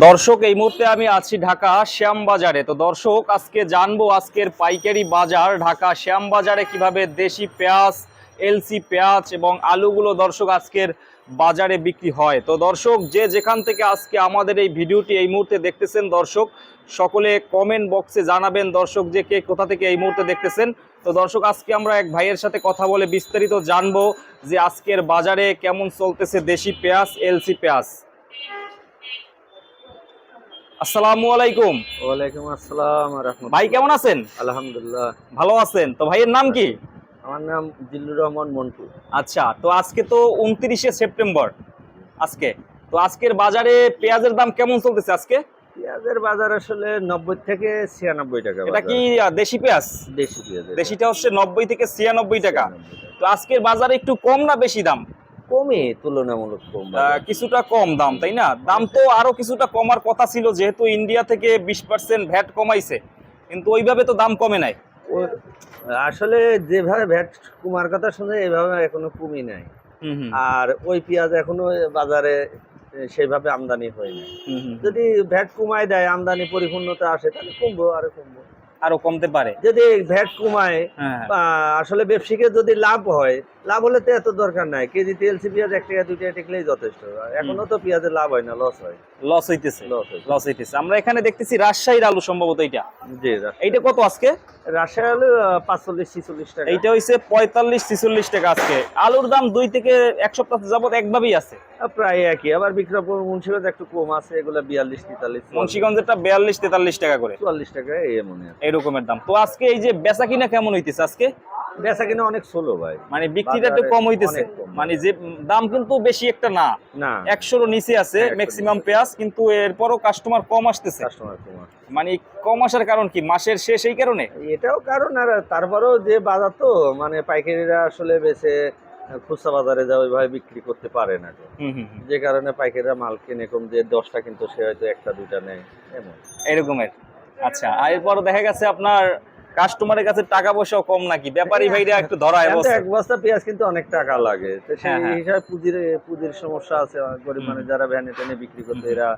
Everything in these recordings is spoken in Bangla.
দর্শক, এই মুহূর্তে আমি আছি ঢাকা শ্যামবাজারে। তো দর্শক, আজকে জানব আজকের পাইকারি বাজার ঢাকা শ্যামবাজারে কীভাবে দেশি পেঁয়াজ, এলসি পেঁয়াজ এবং আলুগুলো দর্শক আজকের বাজারে বিক্রি হয়। তো দর্শক, যে যেখান থেকে আজকে আমাদের এই ভিডিওটি এই মুহূর্তে দেখতেছেন দর্শক, সকলে কমেন্ট বক্সে জানাবেন দর্শক যে কে কোথা থেকে এই মুহূর্তে দেখতেছেন। তো দর্শক, আজকে আমরা এক ভাইয়ের সাথে কথা বলে বিস্তারিত জানব যে আজকের বাজারে কেমন চলতেছে দেশি পেঁয়াজ, এলসি পেঁয়াজ। আসসালামু আলাইকুম। ওয়ালাইকুম আসসালাম ভাই কেমন আছেন? আলহামদুলিল্লাহ। ভালো আছেন। তো ভাইয়ের নাম কি? আমার নাম জিল্লুর রহমান মন্টু। আচ্ছা তো আজকে তো উনত্রিশে সেপ্টেম্বর। আজকে তো আজকের বাজারে পেঁয়াজের দাম কেমন চলতেছে আজকে? পেঁয়াজের বাজার আসলে নব্বই থেকে ছিয়ানব্বই টাকা এটা কি দেশি পেঁয়াজ? দেশি পেঁয়াজ দেশিটা হচ্ছে নব্বই থেকে ছিয়ানব্বই টাকা। তো আজকের বাজারে একটু কম না বেশি দাম? কমই তুলনামূলক কম। কিছুটা কম দাম তাই না? দাম তো আরও কিছুটা কমার কথা ছিল যেহেতু ইন্ডিয়া থেকে বিশ পার্সেন্ট ভ্যাট কমাইছে কিন্তু ওইভাবে তো দাম কমে নাই। আসলে যেভাবে ভ্যাট কুমার কথা শুনে এভাবে এখনও কমই নাই। আর ওই পেঁয়াজ এখনও বাজারে সেইভাবে আমদানি হুম হুম। যদি ভ্যাট কমায় দেয় আমদানি পরিপূর্ণতা আসে তাহলে কমবো আরও কমবো। আরও কমতে পারে। যদি ভ্যাট কমায় হ্যাঁ। বা আসলে ব্যবসায়ীকে যদি লাভ হয় লাভ হলে তো এত দরকার নাই। কেজি তেলসি পেঁয়াজ এক টাকা দুই টাকা টিকলেই যথেষ্ট। এখনও তো পেঁয়াজের লাভ হয় না লস হয়। লস হইতেছে। লস হইতেছে। আমরা এখানে দেখতেছি রাজশাহীর আলু সম্ভবত এইটা। জি এইটা কত আজকে? রাজশাহী হলো পাঁচচল্লিশ ছিচল্লিশ টাকা। এইটা হইছে পঁয়তাল্লিশ ছিচল্লিশ টাকা আজকে। আলুর দাম দুই থেকে এক সপ্তাহ যাবত একভাবেই আছে। প্রায় একই। আবার বিক্রমপুর মুন্সিগঞ্জ একটু কম আছে এগুলো বিয়াল্লিশ তেতাল্লিশ মুন্সিগঞ্জেরটা বিয়াল্লিশ তেতাল্লিশ টাকা করে। চুয়াল্লিশ টাকা এই মনে এই দাম। তো আজকে এই যে বেচা কিনা কেমন হইতেছে আজকে? বেচা কিনা অনেক সোলো ভাই। মানে বিক্রিটা একটু কম হইতেছে। মানে যে দাম কিন্তু বেশি একটা না। না। একশোরও নিচে আছে ম্যাক্সিমাম পেঁয়াজ। কিন্তু এরপরও কাস্টমার কম আসতেছে। কাস্টমার কম মানে কম আসার কারণ কি? মাসের শেষ এই কারণে? এটাও কারণ আর তারপরেও যে বাজার তো মানে পাইকারিরা আসলে বেছে খুচরা বাজারে যা ওইভাবে বিক্রি করতে পারে না। যে কারণে পাইকারিরা মাল কিনে কম যে দশটা কিন্তু সে হয়তো একটা দুইটা নেয় এমন। এরকমের আচ্ছা এরপর দেখা গেছে আপনার কাস্টমারের কাছে টাকা পয়সাও কম নাকি? ব্যাপারী ভাইরা একটু ধরায় এখন এক বস্তা পেঁয়াজ কিন্তু অনেক টাকা লাগে। তো সেই হ্যাঁ, হ্যাঁ। হিসাবে পুঁজির পুঁজির সমস্যা আছে। গরিব মানে যারা ভ্যানে টেনে বিক্রি করতে এরা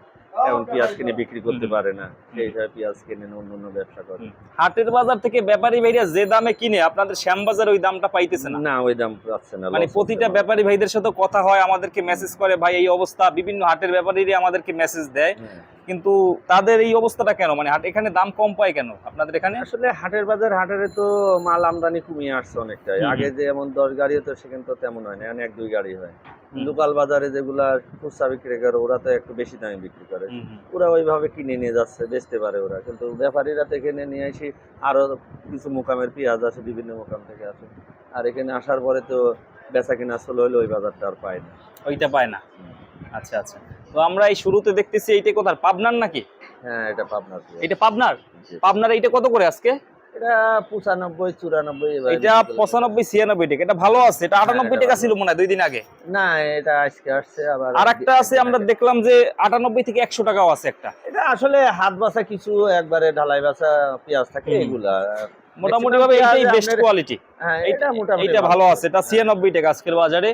এমন পেঁয়াজ কিনে বিক্রি করতে পারে না। সেই হিসাবে পেঁয়াজ কিনে অন্য অন্য ব্যবসা করে। হাটের বাজার থেকে ব্যাপারী ভাইরা যে দামে কিনে আপনাদের শ্যামবাজার ওই দামটা পাইতেছে না? না ওই দাম পাচ্ছে না মানে প্রতিটা ব্যাপারী ভাইদের সাথে কথা হয় আমাদেরকে মেসেজ করে ভাই এই অবস্থা। বিভিন্ন হাটের ব্যাপারীরা আমাদেরকে মেসেজ দেয়। হ্যাঁ। কিন্তু তাদের এই অবস্থাটা কেন? মানে হাট এখানে দাম কম পায় কেন? আপনাদের এখানে? আসলে হাটের বাজার হাটেরে তো মাল আমদানি কমিয়ে আসছে অনেকটাই। আগে যে এমন দশ গাড়ি হতো সেখানে তো তেমন হয় না। এক দুই গাড়ি হয়। লোকাল বাজারে যেগুলা খুচরা বিক্রি করে ওরা তো একটু বেশি দামে বিক্রি করে। ওরা ওইভাবে কিনে নিয়ে যাচ্ছে বেচতে পারে ওরা। কিন্তু ব্যাপারীরা তো এখানে নিয়ে আসি আরও কিছু মোকামের পেঁয়াজ আছে বিভিন্ন মোকাম থেকে আসে। আর এখানে আসার পরে তো বেচা কিনা চলে হলে ওই বাজারটা আর পায় না। ওইটা পায় না। আচ্ছা আচ্ছা। তো আমরা এই শুরুতে দেখতেছি এইটা কোথার? পাবনার নাকি? হ্যাঁ এটা পাবনার। এটা পাবনার? পাবনার এইটা কত করে আজকে? এটা পঁচানব্বই চুরানব্বই এটা পঁচানব্বই ছিয়ানব্বই টাকা এটা ভালো আছে এটা আটানব্বই হ্যাঁ, টাকা ছিল মনে হয় দুই দিন আগে। না এটা আজকে আসছে আবার আর একটা আছে আমরা দেখলাম যে আটানব্বই থেকে একশো টাকাও আছে একটা। এটা আসলে হাত বাসা কিছু একবারে ঢালাই বাসা পেঁয়াজ থাকে। এগুলা। মোটামুটি ভাবে পেঁয়াজ এইটাই বেস্ট কোয়ালিটি হ্যাঁ এটা মোটামুটি ভালো। আছে এটা ছিয়ানব্বই টাকা আজকের বাজারে।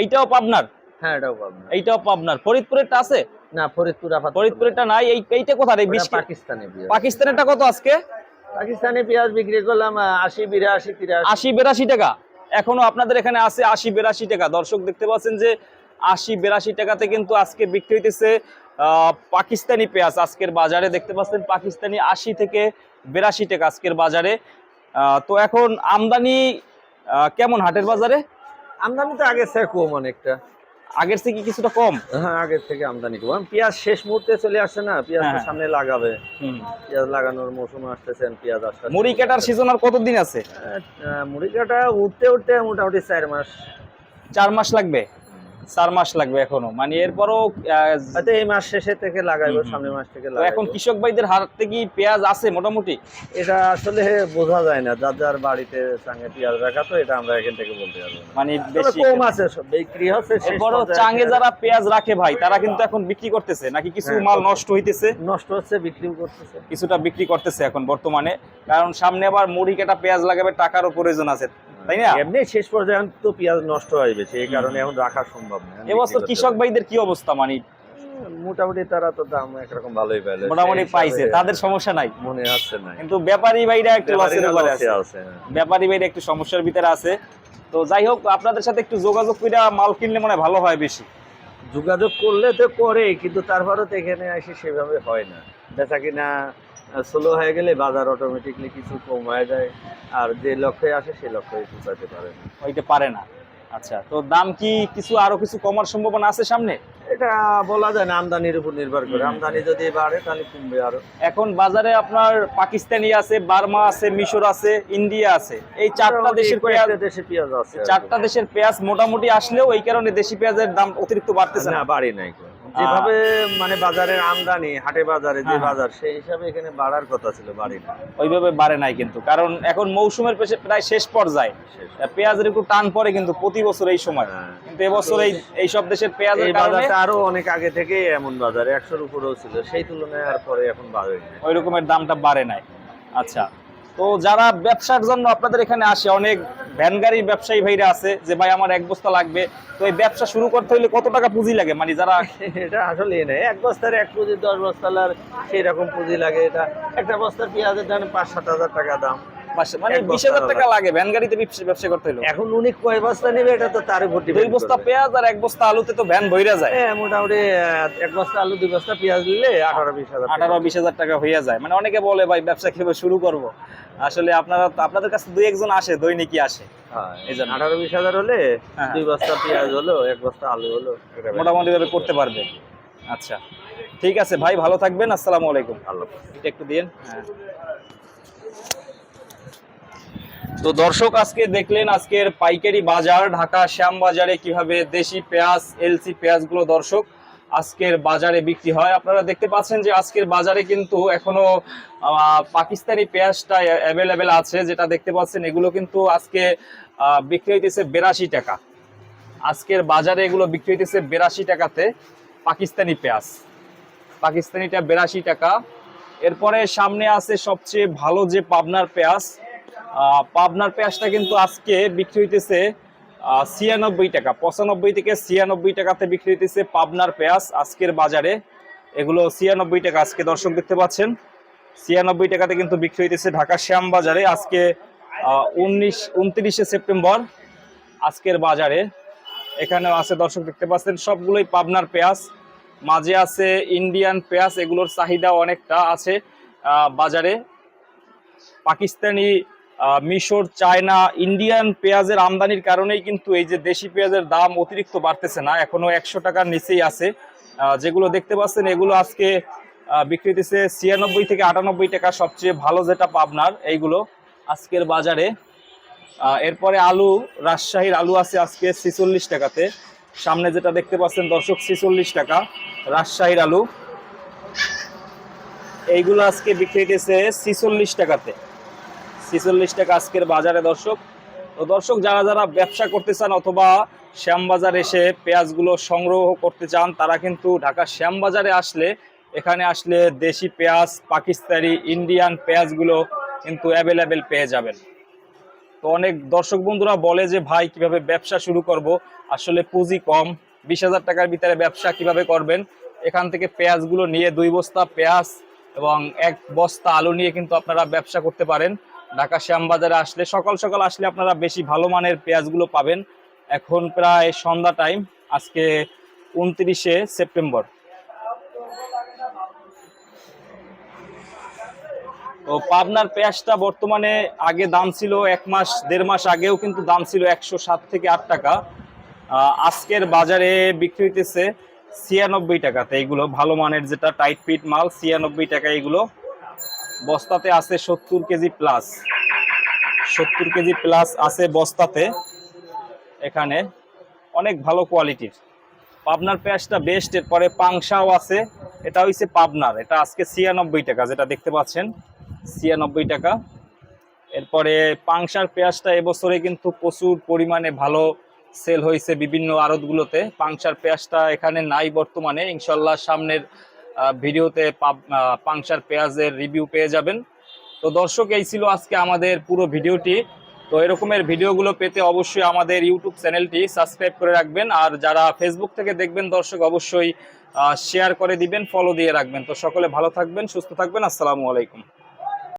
এইটাও পাবনার? হ্যাঁ এটাও পাবনা। এইটাও পাবনার। ফরিদপুরেরটা আছে? না ফরিদপুর ফরিদপুরেরটা নাই। এই এইটা কোথায়? এই বিশ পাকিস্তানি পেঁয়াজ পাকিস্তানেরটা কত আজকে? পাকিস্তানি পেঁয়াজ বিক্রি করলাম আশি বিরাশি তিরাশি। আশি বেরাশি টাকা। এখনও আপনাদের এখানে আছে আশি বেরাশি টাকা। দর্শক দেখতে পাচ্ছেন যে আশি বেরাশি টাকাতে কিন্তু আজকে বিক্রি হইতেছে পাকিস্তানি পেঁয়াজ। আজকের বাজারে দেখতে পাচ্ছেন পাকিস্তানি আশি থেকে বেরাশি টাকা আজকের বাজারে। তো এখন আমদানি কেমন হাটের বাজারে? আমদানি তো আগের থেকে কম অনেকটা। আগের থেকে কিছুটা কম? হ্যাঁ আগের থেকে আমদানি কম। পেঁয়াজ শেষ মুহূর্তে চলে আসছে না পেঁয়াজ তো হ্যাঁ। সামনে লাগাবে। পেঁয়াজ লাগানোর মৌসুম আসতেছে পেঁয়াজ আসতে মুড়ি কাটার সিজন আর কতদিন আছে? মুড়ি কাটা উঠতে উঠতে মোটামুটি চার মাস। চার মাস লাগবে? চার মাস লাগবে এখনও। মানে এরপরও হয়তো এই মাস শেষে থেকে লাগাইবো। সামনের মাস থেকে এখন কৃষক ভাইদের হাতে কি পেঁয়াজ আছে মোটামুটি? এটা আসলে বোঝা যায় না যার যার বাড়িতে চাঙে পেঁয়াজ রাখা তো এটা আমরা এখান থেকে বলতে পারব মানে বেশি কম আছে বিক্রি হচ্ছে এরপরও চাঙে যারা পেঁয়াজ রাখে ভাই তারা কিন্তু এখন বিক্রি করতেছে নাকি কিছু হ্যাঁ, মাল নষ্ট হইতেছে? নষ্ট হচ্ছে বিক্রিও করতেছে। কিছুটা বিক্রি করতেছে এখন বর্তমানে কারণ সামনে আবার মুড়ি কাটা পেঁয়াজ লাগাবে টাকারও প্রয়োজন আছে। তাই না? এমনি শেষ পর্যায়ে তো পেঁয়াজ নষ্ট হয়ে গেছে এই কারণে এখন রাখা সম্ভব না। এবছর কৃষক ভাইদের কি অবস্থা মানে মোটামুটি তারা তো দাম একরকম ভালোই পেলে। মোটামুটি পাইছে তাদের সমস্যা নাই। মনে না কিন্তু ব্যাপারী ভাইরা একটু লসের আছে হ্যাঁ। ব্যাপারী ভাইরা একটু সমস্যার ভিতরে আছে। তো যাই হোক আপনাদের সাথে একটু যোগাযোগ করে মাল কিনলে মনে হয় ভালো হয় বেশি। যোগাযোগ করলে তো করে কিন্তু তারপরেও তো এখানে এসে সেভাবে হয় না। বেচা কিনা স্লো হয়ে গেলে বাজার অটোমেটিকলি কিছু কম হয়ে যায় আর যে লক্ষ্যে আসে সেই লক্ষ্যে পৌঁছাতে পারে। না হইতে পারে না। আচ্ছা তো দাম কি কিছু আরও কিছু কমার সম্ভাবনা আছে সামনে? এটা বলা যায় না আমদানির উপর নির্ভর করে। আমদানি যদি বাড়ে তাহলে কমবে আরও। এখন বাজারে আপনার পাকিস্তানি আছে বার্মা আছে মিশর আছে ইন্ডিয়া আছে। এই চারটা দেশের পেঁয়াজ দেশে পেঁয়াজ আছে চারটা দেশের পেঁয়াজ মোটামুটি আসলেও এই কারণে দেশি পেঁয়াজের দাম অতিরিক্ত বাড়তেছে না বাড়ি নাই। যেভাবে মানে বাজারের আমদানি হাটে বাজারে যে হ্যাঁ। বাজার সেই হিসাবে এখানে বাড়ার কথা ছিল বাড়ি ওইভাবে বাড়ে নাই কিন্তু। কারণ এখন মৌসুমের প্রায় শেষ পর্যায়ে। পেঁয়াজের একটু টান পড়ে কিন্তু প্রতি বছর এই সময়। হ্যাঁ। কিন্তু এবছর এই এই সব দেশের পেঁয়াজের বাজারটা আরও অনেক আগে থেকে এমন বাজার একশোর উপরেও ছিল। সেই তুলনায় আর পরে এখন বাড়ে ওই রকমের দামটা বাড়ে নাই। আচ্ছা। তো যারা ব্যবসার জন্য আপনাদের এখানে আসে অনেক ভ্যান গাড়ির ব্যবসায়ী ভাইরা আছে যে, ভাই, আমার এক বস্তা লাগবে। তো এই ব্যবসা শুরু করতে হলে কত টাকা পুঁজি লাগে? মানে যারা এটা আসলে নেই। এক বস্তার এক পুঁজি, দশ বস্তার সেই রকম পুঁজি লাগে এটা। একটা বস্তার পেঁয়াজের দাম পাঁচ সাত হাজার টাকা দাম। মানে বিশ হাজার টাকা লাগে ভ্যান গাড়িতে ব্যবসা- করতে হলো এখন উনি কয় বস্তা নেবে এটা তো তার উপর দুই বস্তা পেঁয়াজ আর এক বস্তা আলুতে তো ভ্যান ভইরা যায়। হ্যাঁ মোটামুটি এক বস্তা আলু দুই বস্তা পেঁয়াজ নিলে আঠারো বিশ হাজার আঠারো বিশ হাজার টাকা হইয়া যায়। মানে অনেকে বলে ভাই ব্যবসা কীভাবে শুরু করব? আসলে আপনারা আপনাদের কাছে দুই একজন আসে দৈনিকই আসে। হ্যাঁ, এই জন্য। আঠারো বিশ হাজার হলে হ্যাঁ। দুই বস্তা পেঁয়াজ হলো এক বস্তা আলু হলো মোটামুটি ভাবে করতে পারবে। আচ্ছা। ঠিক আছে ভাই ভালো থাকবেন। আসসালামু আলাইকুম। ভালো এটা একটু দিন হ্যাঁ। তো দর্শক, আজকে দেখলেন আজকের পাইকারি বাজার, ঢাকা শ্যাম বাজারে কীভাবে দেশি পেঁয়াজ, এলসি পেঁয়াজগুলো দর্শক আজকের বাজারে বিক্রি হয়। আপনারা দেখতে পাচ্ছেন যে আজকের বাজারে কিন্তু এখনও পাকিস্তানি পেঁয়াজটা অ্যাভেলেবেল আছে, যেটা দেখতে পাচ্ছেন এগুলো কিন্তু আজকে বিক্রি হইতেছে বেরাশি টাকা। আজকের বাজারে এগুলো বিক্রি হইতেছে বেরাশি টাকাতে পাকিস্তানি পেঁয়াজ। পাকিস্তানিটা বেরাশি টাকা। এরপরে সামনে আছে সবচেয়ে ভালো যে পাবনার পেঁয়াজ পাবনার পেঁয়াজটা কিন্তু আজকে বিক্রি হইতেছে ছিয়ানব্বই টাকা, পঁচানব্বই থেকে ছিয়ানব্বই টাকাতে বিক্রি হইতেছে পাবনার পেঁয়াজ আজকের বাজারে। এগুলো ছিয়ানব্বই টাকা আজকে দর্শক দেখতে পাচ্ছেন। ছিয়ানব্বই টাকাতে কিন্তু বিক্রি হইতেছে ঢাকা শ্যাম বাজারে আজকে উনিশ, উনত্রিশে সেপ্টেম্বর আজকের বাজারে। এখানেও আছে দর্শক দেখতে পাচ্ছেন, সবগুলোই পাবনার পেঁয়াজ। মাঝে আছে ইন্ডিয়ান পেঁয়াজ, এগুলোর চাহিদা অনেকটা আছে বাজারে। পাকিস্তানি মিশর চায়না ইন্ডিয়ান পেঁয়াজের আমদানির কারণেই কিন্তু এই যে দেশি পেঁয়াজের দাম অতিরিক্ত বাড়তেছে না এখনও একশো টাকার নিচেই আছে। যেগুলো দেখতে পাচ্ছেন এগুলো আজকে আহ, বিক্রি হইতেছে ছিয়ানব্বই থেকে আটানব্বই টাকা সবচেয়ে ভালো যেটা পাবনার এইগুলো আজকের বাজারে। এরপরে আলু রাজশাহীর আলু আছে আজকে ছিচল্লিশ টাকাতে। সামনে যেটা দেখতে পাচ্ছেন দর্শক ছিচল্লিশ টাকা রাজশাহীর আলু। এইগুলো আজকে বিক্রি হইতেছে ছিচল্লিশ টাকাতে। ছিচল্লিশ টাকা আজকের বাজারে, দর্শক। তো দর্শক, যারা যারা ব্যবসা করতে চান অথবা শ্যামবাজার এসে পেঁয়াজগুলো সংগ্রহ করতে চান, তারা কিন্তু ঢাকা শ্যামবাজারে আসলে, এখানে আসলে দেশি পেঁয়াজ, পাকিস্তানি, ইন্ডিয়ান পেঁয়াজগুলো কিন্তু অ্যাভেলেবেল পেয়ে যাবেন। তো অনেক দর্শক বন্ধুরা বলে যে, ভাই, কীভাবে ব্যবসা শুরু করব? আসলে পুঁজি কম। বিশ হাজার টাকার ভিতরে ব্যবসা কীভাবে করবেন? এখান থেকে পেঁয়াজগুলো নিয়ে দুই বস্তা পেঁয়াজ এবং এক বস্তা আলু নিয়ে কিন্তু আপনারা ব্যবসা করতে পারেন। ঢাকা শ্যামবাজারে আসলে, সকাল সকাল আসলে আপনারা বেশি ভালো মানের পেঁয়াজগুলো পাবেন। এখন প্রায় সন্ধ্যা টাইম, আজকে উনত্রিশে সেপ্টেম্বর। তো পাবনার পেঁয়াজটা বর্তমানে আগে দাম ছিল এক মাস, দেড় মাস আগেও কিন্তু দাম ছিল একশো সাত থেকে আট টাকা। আজকের বাজারে বিক্রি হইতেছে ছিয়ানব্বই টাকাতে। এইগুলো ভালো মানের যেটা টাইট পিট মাল, ছিয়ানব্বই টাকা এগুলো বস্তাতে আছে সত্তর কেজি প্লাস সত্তর কেজি প্লাস আছে বস্তাতে এখানে। অনেক ভালো কোয়ালিটির পাবনার পেঁয়াজটা বেস্ট এরপরে পাংশাও আছে। এটা হইছে পাবনার। এটা আজকে ছিয়ানব্বই টাকা, যেটা দেখতে পাচ্ছেন, ছিয়ানব্বই টাকা। এরপরে পাংশার পেঁয়াজটা এবছরে কিন্তু প্রচুর পরিমাণে ভালো সেল হয়েছে বিভিন্ন আড়তগুলোতে। পাংশার পেঁয়াজটা এখানে নাই বর্তমানে। ইনশাল্লাহ সামনের ভিডিওতে পাংশার পেঁয়াজের রিভিউ পেয়ে যাবেন। তো দর্শক, এই ছিল আজকে আমাদের পুরো ভিডিওটি। তো এরকমের ভিডিওগুলো পেতে অবশ্যই আমাদের ইউটিউব চ্যানেলটি সাবস্ক্রাইব করে রাখবেন। আর যারা ফেসবুক থেকে দেখবেন, দর্শক, অবশ্যই শেয়ার করে দিবেন ফলো দিয়ে রাখবেন। তো সকলে ভালো থাকবেন, সুস্থ থাকবেন। আসসালামু আলাইকুম।